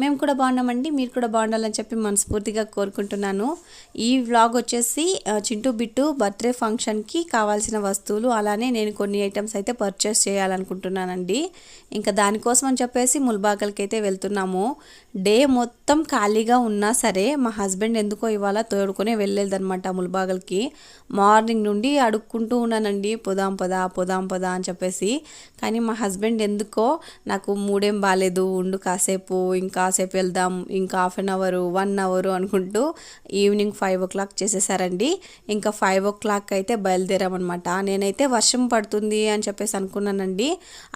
మేము కూడా బాగున్నామండి మీరు కూడా బాగుండాలని చెప్పి మనస్ఫూర్తిగా కోరుకుంటున్నాను. ఈ వ్లాగ్ వచ్చేసి చింటూ బిట్టు బర్త్డే ఫంక్షన్కి కావాల్సిన వస్తువులు అలానే నేను కొన్ని ఐటమ్స్ అయితే పర్చేస్ చేయాలనుకుంటున్నానండి. ఇంకా దానికోసం అని చెప్పేసి ముల్బాగల్కి అయితే వెళ్తున్నాము. డే మొత్తం ఖాళీగా ఉన్నా సరే మా హస్బెండ్ ఎందుకో ఇవాళ తోడుకునే వెళ్ళలేదన్నమాట ముల్బాగల్కి. మార్నింగ్ నుండి అడుక్కుంటూ ఉన్నానండి పొదాం పదా పొదాం పదా అని చెప్పేసి. కానీ మా హస్బెండ్ ఎందుకో నాకు మూడేం బాగాలేదు ఉండు కాసేపు ఇంకా కాసేపు వెళ్దాం ఇంకా half an hour one hour అనుకుంటూ ఈవినింగ్ ఫైవ్ ఓ క్లాక్ చేసేసారండి. ఇంకా ఫైవ్ ఓ క్లాక్ అయితే బయలుదేరామన్నమాట. నేనైతే వర్షం పడుతుంది అని చెప్పేసి అనుకున్నానండి.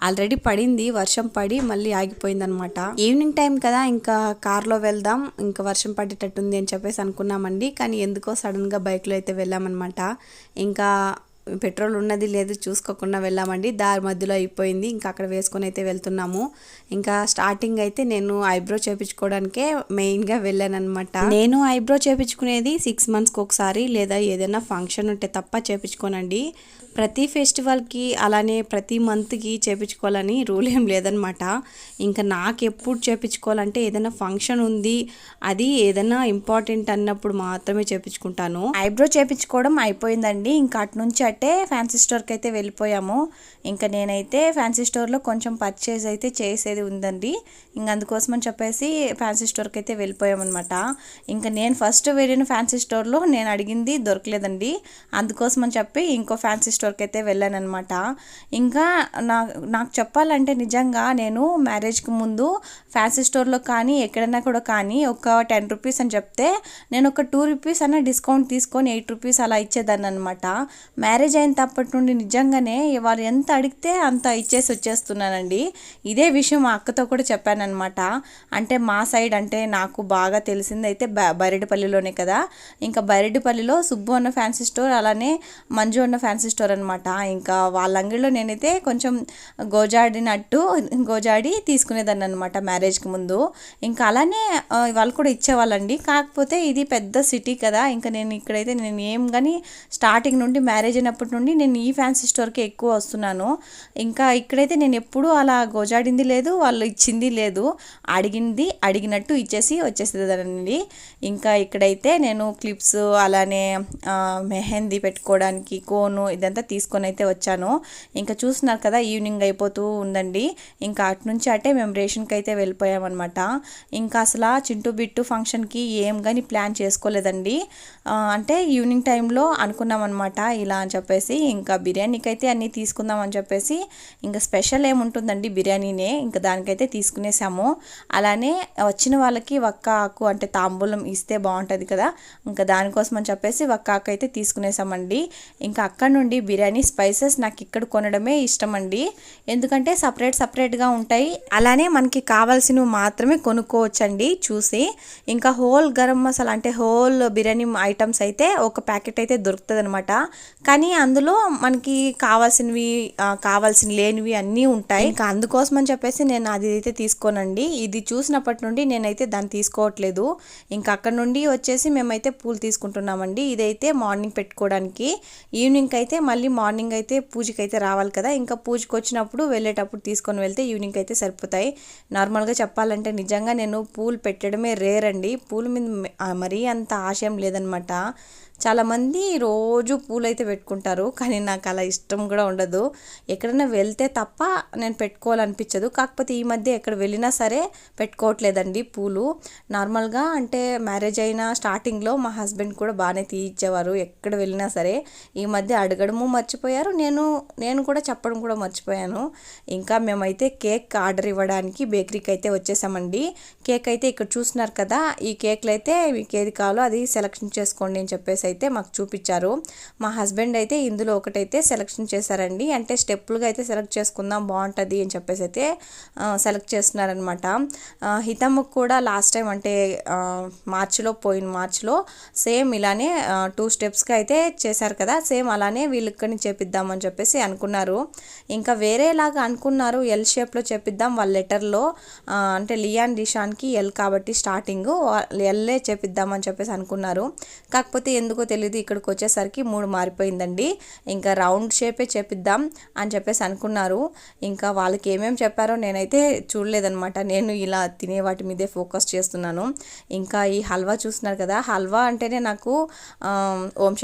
ఆల్రెడీ పడింది వర్షం పడి మళ్ళీ ఆగిపోయింది అనమాట ఈవినింగ్ టైం కదా ఇంకా కార్లో వెళ్దాం ఇంకా వర్షం పడేటట్టుంది అని చెప్పేసి అనుకున్నామండి. కానీ ఎందుకో సడన్గా బైక్లో అయితే వెళ్ళామన్నమాట. ఇంకా పెట్రోల్ ఉన్నది లేదు చూసుకోకుండా వెళ్ళామండి. దారి మధ్యలో అయిపోయింది. ఇంకా అక్కడ వేసుకొని అయితే వెళ్తున్నాము. ఇంకా స్టార్టింగ్ అయితే నేను ఐబ్రో చేపించుకోవడానికే మెయిన్గా వెళ్ళాను అనమాట నేను ఐబ్రో చేపించుకునేది సిక్స్ మంత్స్కి ఒకసారి లేదా ఏదైనా ఫంక్షన్ ఉంటే తప్ప చేపించుకోనండి. ప్రతి ఫెస్టివల్కి అలానే ప్రతి మంత్కి చేపించుకోవాలని రూల్ ఏం లేదనమాట ఇంకా నాకు ఎప్పుడు చేపించుకోవాలంటే ఏదైనా ఫంక్షన్ ఉంది అది ఏదైనా ఇంపార్టెంట్ అన్నప్పుడు మాత్రమే చేపించుకుంటాను. ఐబ్రో చేపించుకోవడం అయిపోయిందండి. ఇంకా అటు నుంచి అట్టే ఫ్యాన్సీ స్టోర్కి అయితే వెళ్ళిపోయాము. ఇంకా నేనైతే ఫ్యాన్సీ స్టోర్లో కొంచెం పర్చేజ్ అయితే చేసేది ఉందండి. ఇంకా అందుకోసం అని చెప్పేసి ఫ్యాన్సీ స్టోర్కి అయితే వెళ్ళిపోయామన్నమాట. ఇంకా నేను ఫస్ట్ వెళ్ళిన ఫ్యాన్సీ స్టోర్లో నేను అడిగింది దొరకలేదండి. అందుకోసం అని చెప్పి ఇంకో ఫ్యాన్సీ స్టోర్కి అయితే వెళ్ళాను అనమాట ఇంకా నా నాకు చెప్పాలంటే నిజంగా నేను మ్యారేజ్కి ముందు ఫ్యాన్సీ స్టోర్లో కానీ ఎక్కడైనా కూడా కానీ ఒక టెన్ రూపీస్ అని చెప్తే నేను ఒక టూ రూపీస్ అన్న డిస్కౌంట్ తీసుకొని ఎయిట్ రూపీస్ అలా ఇచ్చేదాన్ని అనమాట మ్యారేజ్ అయిన తప్పటి నుండి నిజంగానే వాళ్ళు ఎంత అడిగితే అంత ఇచ్చేసి వచ్చేస్తున్నానండి. ఇదే విషయం మా అక్కతో కూడా చెప్పానమాట అంటే మా సైడ్ అంటే నాకు బాగా తెలిసింది అయితే బ- బైరెడ్డిపల్లిలోనే కదా. ఇంకా బైరెడ్డిపల్లిలో సుబ్బు అన్న ఫ్యాన్సీ స్టోర్ అలానే మంజు అన్న ఫ్యాన్సీ స్టోర్ అనమాట ఇంకా వాళ్ళ అంగిడిలో నేనైతే కొంచెం గోజాడినట్టు గోజాడి తీసుకునేదాన్ని అనమాట మ్యారేజ్కి ముందు. ఇంకా అలానే వాళ్ళు కూడా ఇచ్చేవాళ్ళండి. కాకపోతే ఇది పెద్ద సిటీ కదా ఇంకా నేను ఇక్కడైతే నేను ఏం కానీ స్టార్టింగ్ నుండి మ్యారేజ్ అయినప్పటి నుండి నేను ఈ ఫ్యాన్సీ స్టోర్కి ఎక్కువ వస్తున్నాను. ఇంకా ఇక్కడైతే నేను ఎప్పుడూ అలా గోజాడింది లేదు వాళ్ళు ఇచ్చింది లేదు. అడిగింది అడిగినట్టు ఇచ్చేసి వచ్చేసేదానండి. ఇంకా ఇక్కడైతే నేను క్లిప్స్ అలానే మెహందీ పెట్టుకోవడానికి కోను ఇదంతా తీసుకొని అయితే వచ్చాను. ఇంకా చూస్తున్నారు కదా ఈవినింగ్ అయిపోతూ ఉందండి. ఇంకా అటు నుంచి అటే మేము రేషన్కి అయితే వెళ్ళిపోయామన్నమాట. ఇంకా అసలు చింటూ బిట్టు ఫంక్షన్కి ఏం కానీ ప్లాన్ చేసుకోలేదండి. అంటే ఈవినింగ్ టైంలో అనుకున్నాం అనమాట ఇలా అని చెప్పేసి. ఇంకా బిర్యానీకి అయితే అన్నీ తీసుకుందాం అని చెప్పేసి. ఇంకా స్పెషల్ ఏముంటుందండి బిర్యానీనే ఇంకా దానికైతే తీసుకునేసాము. అలానే వచ్చిన వాళ్ళకి ఒక్క ఆకు అంటే తాంబూలం ఇస్తే బాగుంటుంది కదా ఇంకా దానికోసం అని చెప్పేసి ఒక్క ఆకు అయితే తీసుకునేసామండి. ఇంకా అక్కడ నుండి బిర్యానీ స్పైసెస్ నాకు ఇక్కడ కొనడమే ఇష్టం అండి ఎందుకంటే సపరేట్ సపరేట్గా ఉంటాయి. అలానే మనకి కావాల్సినవి మాత్రమే కొనుక్కోవచ్చండి చూసి. ఇంకా హోల్ గరం మసాలా అంటే హోల్ బిర్యానీ ఐటమ్స్ అయితే ఒక ప్యాకెట్ అయితే దొరుకుతుంది అనమాట కానీ అందులో మనకి కావాల్సినవి కావాల్సిన లేనివి అన్నీ ఉంటాయి. ఇంకా అందుకోసం అని చెప్పేసి నేను అది అయితే తీసుకోనండి. ఇది చూసినప్పటి నుండి నేనైతే దాన్ని తీసుకోవట్లేదు. ఇంకా అక్కడ నుండి వచ్చేసి మేమైతే పూలు తీసుకుంటున్నామండి. ఇదైతే మార్నింగ్ పెట్టుకోవడానికి. ఈవినింగ్ అయితే మళ్ళీ మార్నింగ్ అయితే పూజకి అయితే రావాలి కదా. ఇంకా పూజకి వచ్చినప్పుడు వెళ్ళేటప్పుడు తీసుకొని వెళ్తే ఈవినింగ్ అయితే సరిపోతాయి. నార్మల్గా చెప్పాలంటే నిజంగా నేను పూలు పెట్టడమే రేర్ అండి. పూల మీద మె- మరీ అంత ఆశయం లేదనమాట. చాలామంది రోజు పూలైతే పెట్టుకుంటారు కానీ నాకు అలా ఇష్టం కూడా ఉండదు. ఎక్కడైనా వెళ్తే తప్ప నేను పెట్టుకోవాలనిపించదు. కాకపోతే ఈ మధ్య ఎక్కడ వెళ్ళినా సరే పెట్టుకోవట్లేదండి పూలు. నార్మల్గా అంటే మ్యారేజ్ అయిన స్టార్టింగ్లో మా హస్బెండ్ కూడా బాగానే తీయించేవారు. ఎక్కడ వెళ్ళినా సరే ఈ మధ్య అడగడము మర్చిపోయారు. నేను నేను కూడా చెప్పడం కూడా మర్చిపోయాను. ఇంకా మేమైతే కేక్ ఆర్డర్ ఇవ్వడానికి బేకరీకి అయితే వచ్చేసామండి. కేక్ అయితే ఇక్కడ చూస్తున్నారు కదా ఈ కేక్లు అయితే మీకు ఏది కావాలో అది సెలెక్షన్ చేసుకోండి అని చెప్పేసి అయితే మాకు చూపించారు. మా హస్బెండ్ అయితే ఇందులో ఒకటైతే సెలెక్షన్ చేశారండి. అంటే స్టెప్పులుగా అయితే సెలెక్ట్ చేసుకుందాం బాగుంటుంది అని చెప్పేసి అయితే సెలెక్ట్ చేస్తున్నారనమాట హితమ్ముకు కూడా లాస్ట్ టైం అంటే మార్చిలో పోయిన మార్చిలో సేమ్ ఇలానే టూ స్టెప్స్కి అయితే చేశారు కదా సేమ్ అలానే వీళ్ళకి చేపిద్దామని చెప్పేసి అనుకున్నారు. ఇంకా వేరేలాగా అనుకున్నారు ఎల్ షేప్లో చేపిద్దాం వాళ్ళ లెటర్లో అంటే లియాన్ డిషాన్కి ఎల్ కాబట్టి స్టార్టింగ్ ఎల్లే చేపిద్దామని చెప్పేసి అనుకున్నారు. కాకపోతే ఎందుకు ఎందుకో తెలియదు ఇక్కడికి వచ్చేసరికి మూడు మారిపోయిందండి. ఇంకా రౌండ్ షేపే చేపిద్దాం అని చెప్పేసి అనుకున్నారు. ఇంకా వాళ్ళకి ఏమేమి చెప్పారో నేనైతే చూడలేదనమాట నేను ఇలా తినే వాటి మీదే ఫోకస్ చేస్తున్నాను. ఇంకా ఈ హల్వా చూస్తున్నారు కదా హల్వా అంటేనే నాకు ఆ, ఓం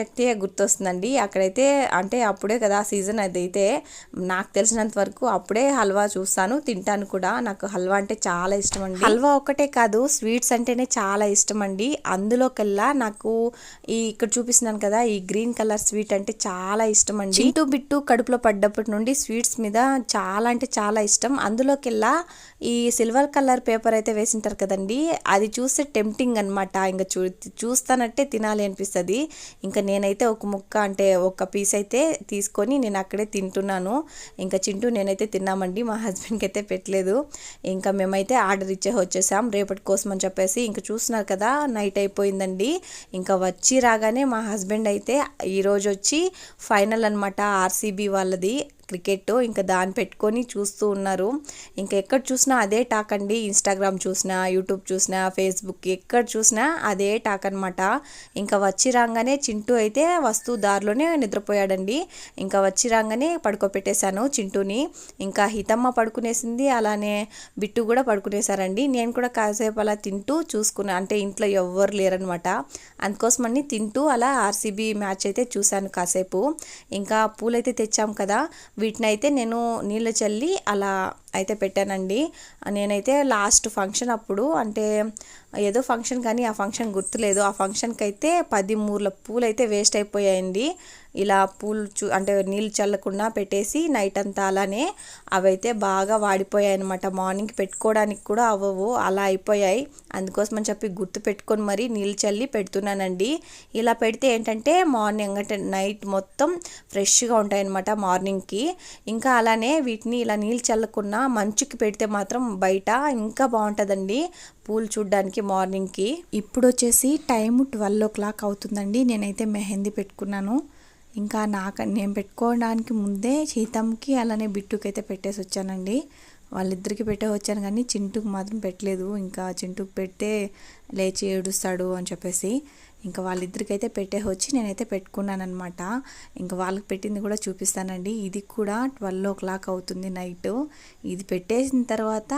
గుర్తొస్తుందండి. అక్కడైతే అంటే అప్పుడే కదా సీజన్ అదైతే నాకు తెలిసినంత వరకు అప్పుడే హల్వా చూస్తాను తింటాను కూడా. నాకు హల్వా అంటే చాలా ఇష్టం అండి హల్వా ఒకటే కాదు స్వీట్స్ అంటేనే చాలా ఇష్టం అండి అందులోకెల్లా నాకు ఈ ఇక్కడ చూపిస్తున్నాను కదా ఈ గ్రీన్ కలర్ స్వీట్ అంటే చాలా ఇష్టం అండి చింటూ బిట్టు కడుపులో పడ్డప్పటి నుండి స్వీట్స్ మీద చాలా అంటే చాలా ఇష్టం. అందులోకెల్లా ఈ సిల్వర్ కలర్ పేపర్ అయితే వేసింటారు కదండి అది చూస్తే టెంప్టింగ్ అనమాట ఇంకా చూ చూస్తానంటే తినాలి అనిపిస్తుంది. ఇంకా నేనైతే ఒక ముక్క అంటే ఒక పీస్ అయితే తీసుకొని నేను అక్కడే తింటున్నాను. ఇంకా చింటూ నేనైతే తిన్నామండి మా హస్బెండ్కి అయితే పెట్టలేదు. ఇంకా మేమైతే ఆర్డర్ ఇచ్చే వచ్చేసాం రేపటి కోసం అని చెప్పేసి ఇంకా చూస్తున్నారు కదా నైట్ అయిపోయిందండి. ఇంకా వచ్చి రాగా రాగానే మా హస్బెండ్ అయితే ఈరోజు వచ్చి ఫైనల్ అనమాట ఆర్సీబీ వాళ్ళది. క్రికెట్ ఇంకా దాన్ని పెట్టుకొని చూస్తూ ఉన్నారు. ఇంకా ఎక్కడ చూసినా అదే టాక్ అండి. ఇన్స్టాగ్రామ్ చూసినా యూట్యూబ్ చూసినా ఫేస్బుక్ ఎక్కడ చూసినా అదే టాక్ అనమాట ఇంకా వచ్చి రాగానే చింటూ అయితే వస్తూ దారిలోనే నిద్రపోయాడండి. ఇంకా వచ్చి రాగానే పడుకోపెట్టేశాను చింటూని. ఇంకా హితమ్మ పడుకునేసింది అలానే బిట్టు కూడా పడుకునేశారండి. నేను కూడా కాసేపు అలా తింటూ చూసుకున్నా. అంటే ఇంట్లో ఎవ్వరు లేరనమాట అందుకోసమని తింటూ అలా ఆర్సీబీ మ్యాచ్ అయితే చూశాను కాసేపు. ఇంకా పూలైతే తెచ్చాం కదా వీటిని అయితే నేను నీళ్ళు చల్లి అలా అయితే పెట్టానండి. నేనైతే లాస్ట్ ఫంక్షన్ అప్పుడు అంటే ఏదో ఫంక్షన్ కానీ ఆ ఫంక్షన్ గుర్తులేదు. ఆ ఫంక్షన్కి అయితే పది మూర్ల పూలు అయితే వేస్ట్ అయిపోయాయండి. ఇలా పూలు చూ అంటే నీళ్ళు చల్లకుండా పెట్టేసి నైట్ అంతా అలానే అవైతే బాగా వాడిపోయాయి అనమాట మార్నింగ్ పెట్టుకోవడానికి కూడా అవ్వవు. అలా అయిపోయాయి. అందుకోసమని చెప్పి గుర్తు పెట్టుకొని మరీ నీళ్ళు చల్లి పెడుతున్నానండి. ఇలా పెడితే ఏంటంటే మార్నింగ్ అంటే నైట్ మొత్తం ఫ్రెష్గా ఉంటాయన్నమాట మార్నింగ్కి. ఇంకా అలానే వీటిని ఇలా నీళ్ళు చల్లకుండా మంచుకి పెడితే మాత్రం బయట ఇంకా బాగుంటుందండి. పూలు చూడ్డానికి మార్నింగ్కి. ఇప్పుడు వచ్చేసి టైం ట్వెల్వ్ ఓ క్లాక్ అవుతుందండి. నేనైతే మెహందీ పెట్టుకున్నాను. ఇంకా నాకు నేను పెట్టుకోవడానికి ముందే సీతమ్కి అలానే బిట్టుకి అయితే పెట్టేసి వచ్చానండి వాళ్ళిద్దరికి పెట్టే వచ్చాను కానీ చింటుకు మాత్రం పెట్టలేదు. ఇంకా చింటుకు పెడితే లేచి ఏడుస్తాడు అని చెప్పేసి. ఇంకా వాళ్ళిద్దరికైతే అయితే పెట్టే వచ్చి నేనైతే పెట్టుకున్నాను అనమాట ఇంకా వాళ్ళకి పెట్టింది కూడా చూపిస్తానండి. ఇది కూడా ట్వెల్వ్ ఓ క్లాక్ అవుతుంది నైట్. ఇది పెట్టేసిన తర్వాత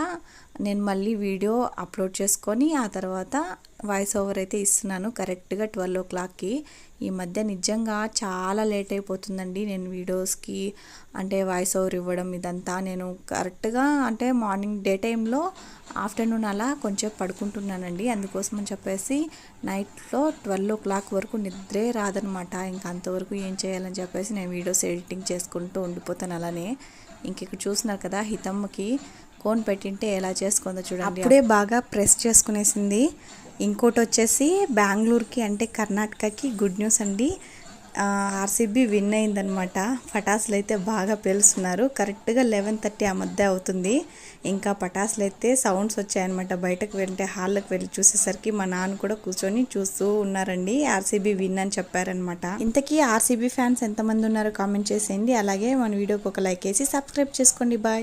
నేను మళ్ళీ వీడియో అప్లోడ్ చేసుకొని ఆ తర్వాత వాయిస్ ఓవర్ అయితే ఇస్తున్నాను. కరెక్ట్గా ట్వెల్వ్ ఓ క్లాక్కి ఈ మధ్య నిజంగా చాలా లేట్ అయిపోతుందండి. నేను వీడియోస్కి అంటే వాయిస్ ఓవర్ ఇవ్వడం ఇదంతా. నేను కరెక్ట్గా అంటే మార్నింగ్ డే టైంలో ఆఫ్టర్నూన్ అలా కొంచెం పడుకుంటున్నానండి. అందుకోసం అని చెప్పేసి నైట్లో ట్వెల్వ్ ఓ క్లాక్ వరకు నిద్రే రాదనమాట ఇంకా అంతవరకు ఏం చేయాలని చెప్పేసి నేను వీడియోస్ ఎడిటింగ్ చేసుకుంటూ ఉండిపోతాను అలానే. ఇంక ఇక్కడ కదా హితమ్మకి కోన్ పెట్టింటే ఎలా చేసుకుందో చూడండి. అప్పుడే బాగా ప్రెస్ చేసుకునేసింది. ఇంకోటి వచ్చేసి బెంగళూరుకి అంటే కర్ణాటకకి గుడ్ న్యూస్ అండి. ఆర్సీబీ విన్ అయిందనమాట పటాసులు అయితే బాగా పేలుస్తున్నారు. కరెక్ట్గా లెవెన్ థర్టీ ఆ మధ్య అవుతుంది. ఇంకా పటాసులు అయితే సౌండ్స్ వచ్చాయన్నమాట. బయటకు వెళ్తే హాల్లోకి వెళ్ళి చూసేసరికి మా నాన్న కూడా కూర్చొని చూస్తూ ఉన్నారండి. ఆర్సీబీ విన్ అని చెప్పారనమాట ఇంతకీ ఆర్సీబీ ఫ్యాన్స్ ఎంతమంది ఉన్నారో కామెంట్ చేసేయండి. అలాగే మన వీడియోకి ఒక లైక్ వేసి సబ్స్క్రైబ్ చేసుకోండి. బాయ్.